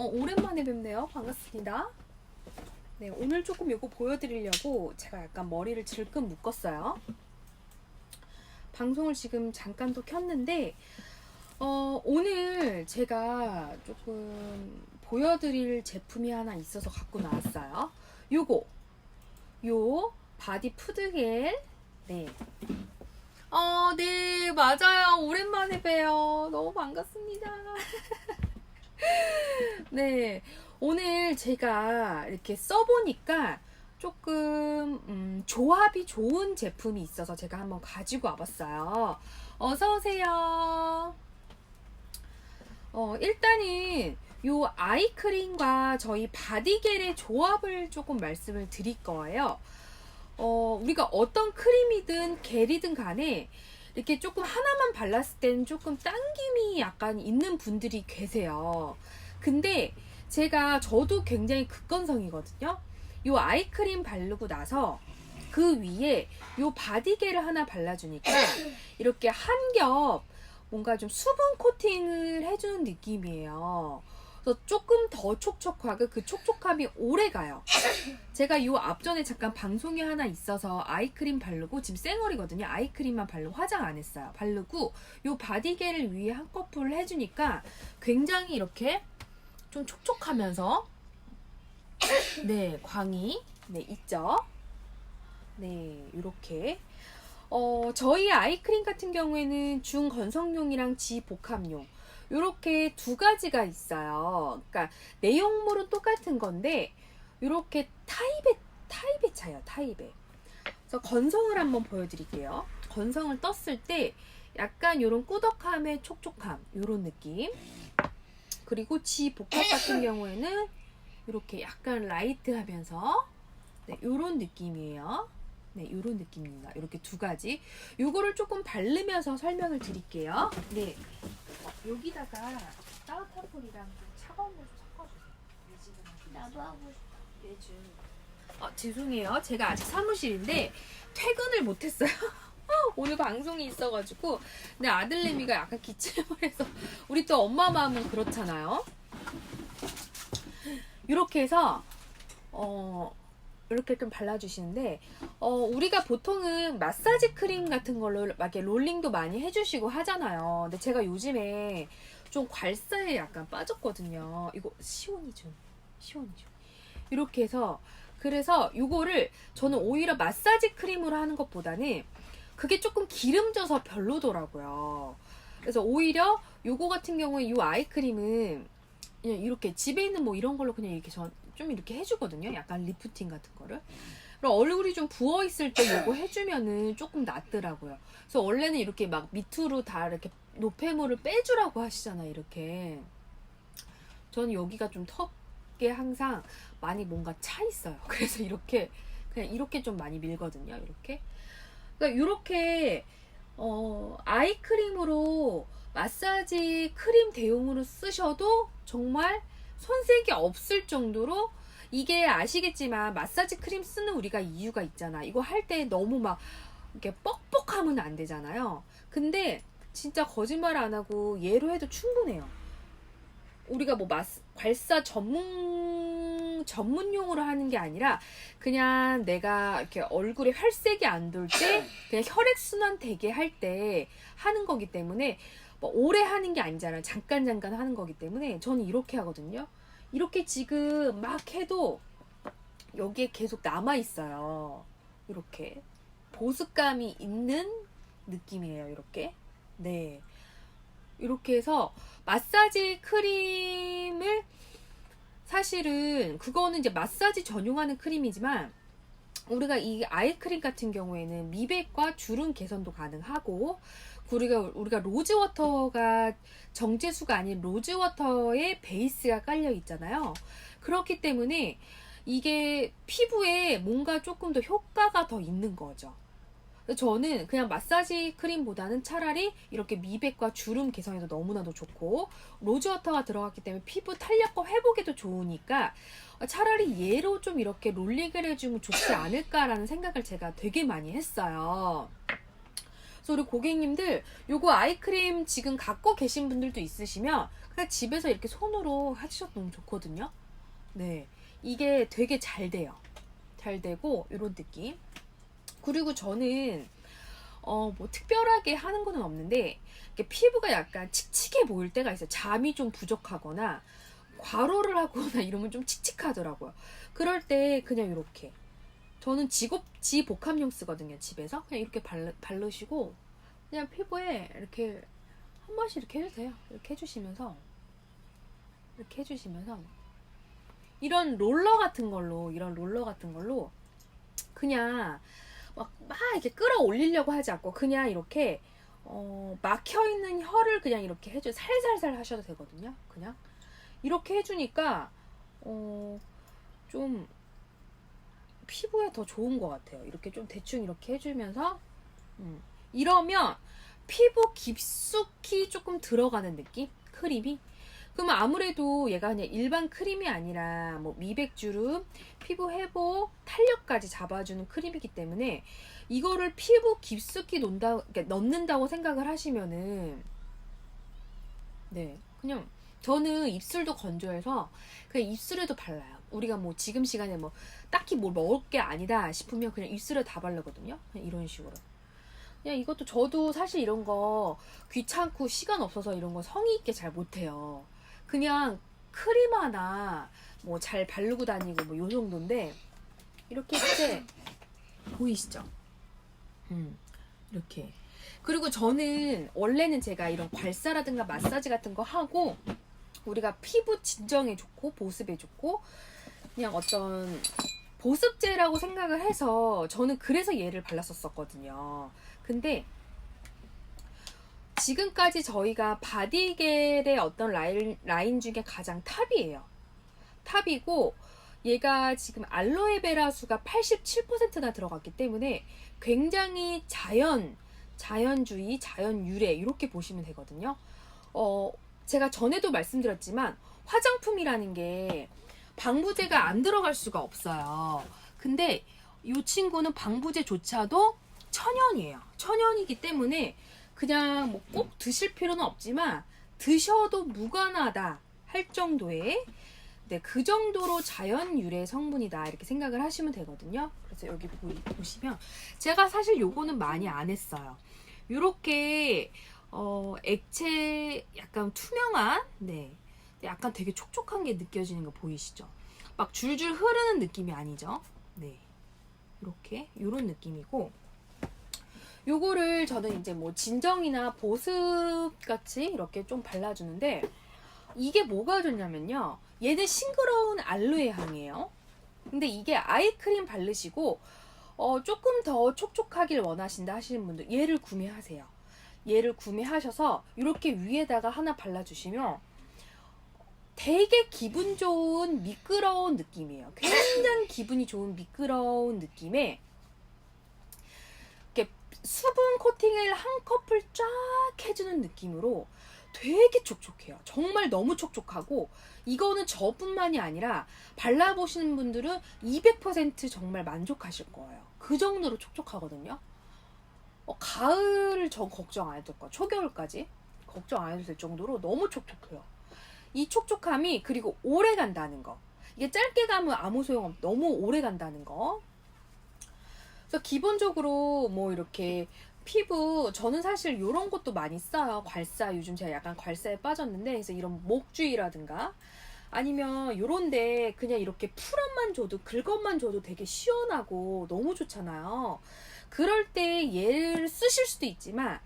어, 오랜만에 뵙네요. 반갑습니다. 네, 오늘 조금 이거 보여드리려고 제가 약간 머리를 질끈 묶었어요. 방송을 지금 잠깐 또 켰는데, 어, 오늘 제가 조금 보여드릴 제품이 하나 있어서 갖고 나왔어요. 요거, 요 바디 푸드겔. 네. 어, 네, 맞아요. 오랜만에 봬요. 너무 반갑습니다. 네, 오늘 제가 이렇게 써보니까 조금 음, 조합이 좋은 제품이 있어서 제가 한번 가지고 와봤어요. 어서 오세요. 어, 일단은 요 아이크림과 저희 바디겔의 조합을 조금 말씀을 드릴 거예요. 어, 우리가 어떤 크림이든 겔이든 간에 이렇게 조금 하나만 발랐을 때는 조금 당김이 약간 있는 분들이 계세요. 근데 제가 저도 굉장히 극건성이거든요. 요 아이크림 바르고 나서 그 위에 요 바디겔을 하나 발라주니까 이렇게 한 겹 뭔가 좀 수분 코팅을 해주는 느낌이에요. 그래서 조금 더 촉촉하고 그 촉촉함이 오래 가요. 제가 요 앞전에 잠깐 방송이 하나 있어서 아이크림 바르고 지금 쌩얼이거든요. 아이크림만 바르고 화장 안 했어요. 바르고 요 바디겔을 위에 한꺼풀 해주니까 굉장히 이렇게 좀 촉촉하면서 네 광이 네 있죠. 네 이렇게 어 저희 아이크림 같은 경우에는 중건성용이랑 지복합용 이렇게 두 가지가 있어요. 그러니까 내용물은 똑같은 건데 이렇게 타입에 타입에 차요. 타입에. 그래서 건성을 한번 보여드릴게요. 건성을 떴을 때 약간 이런 꾸덕함의 촉촉함 이런 느낌. 그리고 지 복합 같은 경우에는 이렇게 약간 라이트하면서 네, 이런 느낌이에요. 네, 이런 느낌입니다. 이렇게 두 가지. 요거를 조금 바르면서 설명을 드릴게요. 네. 어, 여기다가 따뜻한 물이랑 좀 차가운 물 좀 섞어주세요. 네, 나도 하고 싶어. 예준. 어, 죄송해요. 제가 아직 사무실인데 퇴근을 못했어요. 오늘 방송이 있어가지고 내 아들내미가 약간 기침을 해서 우리 또 엄마 마음은 그렇잖아요. 이렇게 해서 어 이렇게 좀 발라주시는데 어 우리가 보통은 마사지 크림 같은 걸로 막 이렇게 롤링도 많이 해주시고 하잖아요. 근데 제가 요즘에 좀 괄사에 약간 빠졌거든요. 이거 시원이 좀 시원이 좀 이렇게 해서 그래서 요거를 저는 오히려 마사지 크림으로 하는 것보다는 그게 조금 기름져서 별로더라고요. 그래서 오히려 요거 같은 경우에 요 아이크림은 그냥 이렇게 집에 있는 뭐 이런 걸로 그냥 이렇게 전 좀 이렇게 해주거든요. 약간 리프팅 같은 거를. 그럼 얼굴이 좀 부어 있을 때 요거 해주면은 조금 낫더라고요. 그래서 원래는 이렇게 막 밑으로 다 이렇게 노폐물을 빼주라고 하시잖아요. 이렇게. 저는 여기가 좀 턱에 항상 많이 뭔가 차 있어요. 그래서 이렇게 그냥 이렇게 좀 많이 밀거든요. 이렇게. 그러니까 이렇게 어, 아이크림으로 마사지 크림 대용으로 쓰셔도 정말 손색이 없을 정도로 이게 아시겠지만 마사지 크림 쓰는 우리가 이유가 있잖아. 이거 할 때 너무 막 이렇게 뻑뻑하면 안 되잖아요. 근데 진짜 거짓말 안 하고 얘로 해도 충분해요. 우리가 뭐 마스, 괄사 전문 전문용으로 하는 게 아니라 그냥 내가 이렇게 얼굴에 혈색이 안 돌 때 그냥 혈액 순환 되게 할 때 하는 거기 때문에 뭐 오래 하는 게 아니잖아요. 잠깐 잠깐 하는 거기 때문에 저는 이렇게 하거든요. 이렇게 지금 막 해도 여기에 계속 남아 있어요. 이렇게 보습감이 있는 느낌이에요. 이렇게 네 이렇게 해서 마사지 크림을 사실은 그거는 이제 마사지 전용하는 크림이지만 우리가 이 아이크림 같은 경우에는 미백과 주름 개선도 가능하고 우리가 우리가 로즈워터가 정제수가 아닌 로즈워터에 베이스가 깔려 있잖아요. 그렇기 때문에 이게 피부에 뭔가 조금 더 효과가 더 있는 거죠. 저는 그냥 마사지 크림보다는 차라리 이렇게 미백과 주름 개선에도 너무나도 좋고 로즈워터가 들어갔기 때문에 피부 탄력과 회복에도 좋으니까 차라리 얘로 좀 이렇게 롤링을 해주면 좋지 않을까라는 생각을 제가 되게 많이 했어요. 그래서 우리 고객님들 요거 아이크림 지금 갖고 계신 분들도 있으시면 그냥 집에서 이렇게 손으로 해주셔도 너무 좋거든요. 네. 이게 되게 잘 돼요. 잘 되고 이런 느낌. 그리고 저는 어 뭐 특별하게 하는 거는 없는데 피부가 약간 칙칙해 보일 때가 있어요. 잠이 좀 부족하거나 과로를 하거나 이러면 좀 칙칙하더라고요. 그럴 때 그냥 이렇게 저는 지곱 지복합용 쓰거든요. 집에서 그냥 이렇게 바르, 바르시고 그냥 피부에 이렇게 한 번씩 이렇게 해주세요. 이렇게 해주시면서 이렇게 해주시면서 이런 롤러 같은 걸로 이런 롤러 같은 걸로 그냥 막, 막 이렇게 끌어올리려고 하지 않고 그냥 이렇게 어, 막혀 있는 혀를 그냥 이렇게 해줘 살살살 하셔도 되거든요. 그냥 이렇게 해주니까 어, 좀 피부에 더 좋은 것 같아요. 이렇게 좀 대충 이렇게 해주면서 음, 이러면 피부 깊숙이 조금 들어가는 느낌? 크림이? 그러면 아무래도 얘가 그냥 일반 크림이 아니라 뭐 미백주름, 피부 회복, 탄력까지 잡아주는 크림이기 때문에 이거를 피부 깊숙이 논다, 그러니까 넣는다고 생각을 하시면은 네 그냥 저는 입술도 건조해서 그냥 입술에도 발라요. 우리가 뭐 지금 시간에 뭐 딱히 뭘 먹을 게 아니다 싶으면 그냥 입술에 다 바르거든요. 그냥 이런 식으로. 그냥 이것도 저도 사실 이런 거 귀찮고 시간 없어서 이런 거 성의 있게 잘 못해요. 그냥 크림 하나 뭐 잘 바르고 다니고 뭐 요 정도인데 이렇게 이렇게 보이시죠? 음 이렇게 그리고 저는 원래는 제가 이런 괄사라든가 마사지 같은 거 하고 우리가 피부 진정에 좋고 보습에 좋고 그냥 어떤 보습제라고 생각을 해서 저는 그래서 얘를 발랐었거든요. 근데 지금까지 저희가 바디겔의 어떤 라인, 라인 중에 가장 탑이에요. 탑이고 얘가 지금 알로에베라 수가 87%나 들어갔기 때문에 굉장히 자연, 자연주의, 자연유래 이렇게 보시면 되거든요. 어, 제가 전에도 말씀드렸지만 화장품이라는 게 방부제가 안 들어갈 수가 없어요. 근데 이 친구는 방부제조차도 천연이에요. 천연이기 때문에 그냥 뭐 꼭 드실 필요는 없지만 드셔도 무관하다 할 정도의 네, 그 정도로 자연 유래 성분이다 이렇게 생각을 하시면 되거든요. 그래서 여기 보, 보시면 제가 사실 요거는 많이 안 했어요. 요렇게 어, 액체 약간 투명한 네. 약간 되게 촉촉한 게 느껴지는 거 보이시죠? 막 줄줄 흐르는 느낌이 아니죠? 네. 이렇게 요런 느낌이고 요거를 저는 이제 뭐 진정이나 보습 같이 이렇게 좀 발라주는데 이게 뭐가 좋냐면요. 얘는 싱그러운 알로에 향이에요. 근데 이게 아이크림 바르시고 어, 조금 더 촉촉하길 원하신다 하시는 분들 얘를 구매하세요. 얘를 구매하셔서 이렇게 위에다가 하나 발라주시면 되게 기분 좋은 미끄러운 느낌이에요. 굉장히 기분이 좋은 미끄러운 이렇게 수분 코팅을 한 커플 쫙 해주는 느낌으로 되게 촉촉해요. 정말 너무 촉촉하고 이거는 저뿐만이 아니라 발라보시는 분들은 200% 정말 만족하실 거예요. 그 정도로 촉촉하거든요. 어, 가을 전 걱정 안 해도 될 거야. 초겨울까지 걱정 안 해도 될 정도로 너무 촉촉해요. 이 촉촉함이 그리고 오래 간다는 거. 이게 짧게 가면 아무 소용없, 너무 오래 간다는 거. 그래서 기본적으로 뭐 이렇게 피부 저는 사실 이런 것도 많이 써요. 괄사 요즘 제가 약간 괄사에 빠졌는데 그래서 이런 목주의라든가 아니면 요런데 그냥 이렇게 풀업만 줘도 긁어만 줘도 되게 시원하고 너무 좋잖아요. 그럴 때 얘를 쓰실 수도 있지만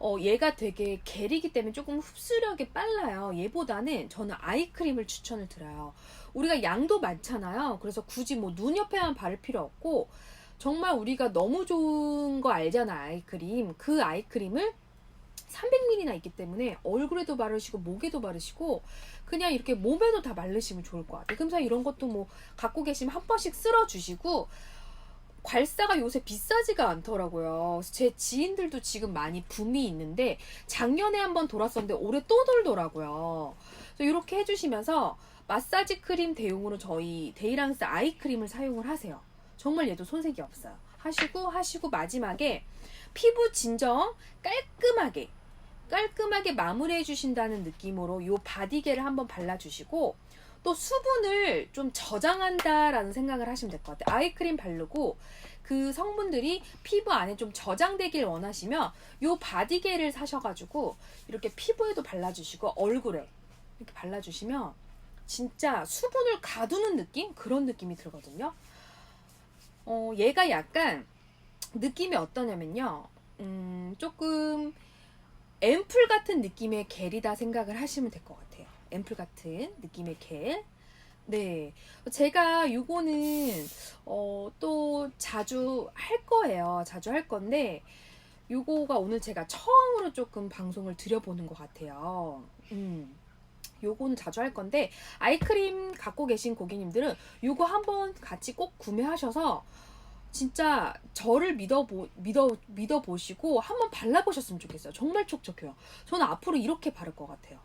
어, 얘가 되게 겔이기 때문에 조금 흡수력이 빨라요. 얘보다는 저는 아이크림을 추천을 드려요. 우리가 양도 많잖아요. 그래서 굳이 뭐 눈 옆에만 바를 필요 없고 정말 우리가 너무 좋은 거 알잖아 아이크림. 그 아이크림을 300ml나 있기 때문에 얼굴에도 바르시고 목에도 바르시고 그냥 이렇게 몸에도 다 바르시면 좋을 것 같아요. 그래서 이런 것도 뭐 갖고 계시면 한 번씩 쓸어 주시고 괄사가 요새 비싸지가 않더라고요. 제 지인들도 지금 많이 붐이 있는데 작년에 한번 돌았었는데 올해 또 돌더라고요. 그래서 이렇게 해주시면서 마사지 크림 대용으로 저희 데이랑스 아이크림을 사용을 하세요. 정말 얘도 손색이 없어요. 하시고 하시고 마지막에 피부 진정 깔끔하게 깔끔하게 마무리해 주신다는 느낌으로 요 바디게를 한번 발라주시고 또 수분을 좀 저장한다라는 생각을 하시면 될 것 같아요. 아이크림 바르고 그 성분들이 피부 안에 좀 저장되길 원하시면 요 바디게를 사셔가지고 이렇게 피부에도 발라주시고 얼굴에 이렇게 발라주시면 진짜 수분을 가두는 느낌? 그런 느낌이 들거든요. 어, 얘가 약간 느낌이 어떠냐면요. 음, 조금 앰플 같은 느낌의 겔이다 생각을 하시면 될 것 같아요. 앰플 같은 느낌의 겔. 네. 제가 요거는, 어, 또 자주 할 거예요. 자주 할 건데, 요거가 오늘 제가 처음으로 조금 방송을 드려보는 것 같아요. 음. 요거는 자주 할 건데, 아이크림 갖고 계신 고객님들은 요거 한번 같이 꼭 구매하셔서, 진짜 저를 믿어보, 믿어, 믿어보시고 한번 발라보셨으면 좋겠어요. 정말 촉촉해요. 저는 앞으로 이렇게 바를 것 같아요.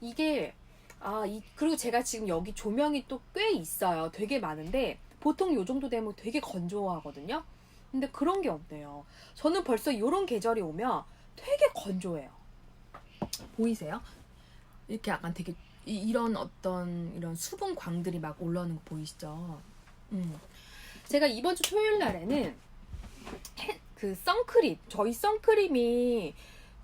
이게, 아, 이, 그리고 제가 지금 여기 조명이 또 꽤 있어요. 되게 많은데, 보통 요 정도 되면 되게 건조하거든요. 근데 그런 게 없네요. 저는 벌써 요런 계절이 오면 되게 건조해요. 보이세요? 이렇게 약간 되게, 이, 런 어떤, 이런 수분 광들이 막 올라오는 거 보이시죠? 음. 제가 이번 주 토요일 날에는 해- 그 선크림, 저희 선크림이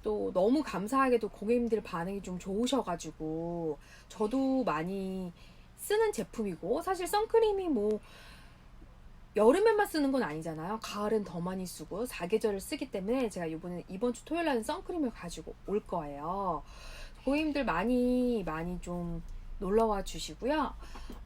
또 너무 감사하게도 고객님들 반응이 좀 좋으셔가지고 저도 많이 쓰는 제품이고 사실 선크림이 뭐 여름에만 쓰는 건 아니잖아요. 가을엔 더 많이 쓰고 사계절을 쓰기 때문에 제가 이번에 이번 주 토요일 날은 선크림을 가지고 올 거예요. 고객님들 많이 많이 좀 놀러와 주시고요.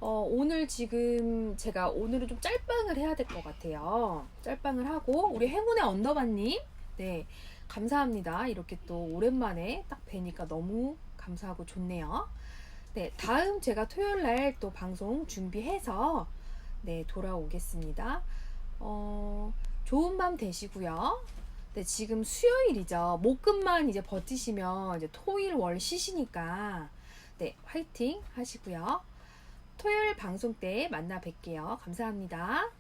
어, 오늘 지금 제가 오늘은 좀 짤방을 해야 될 것 같아요. 짤방을 하고 우리 행운의 언더바님, 네 감사합니다. 이렇게 또 오랜만에 딱 뵈니까 너무 감사하고 좋네요. 네 다음 제가 토요일 날 또 방송 준비해서 네 돌아오겠습니다. 어, 좋은 밤 되시고요. 네 지금 수요일이죠. 목금만 이제 버티시면 이제 토일 월 쉬시니까 네 화이팅 하시고요. 토요일 방송 때 만나 뵐게요. 감사합니다.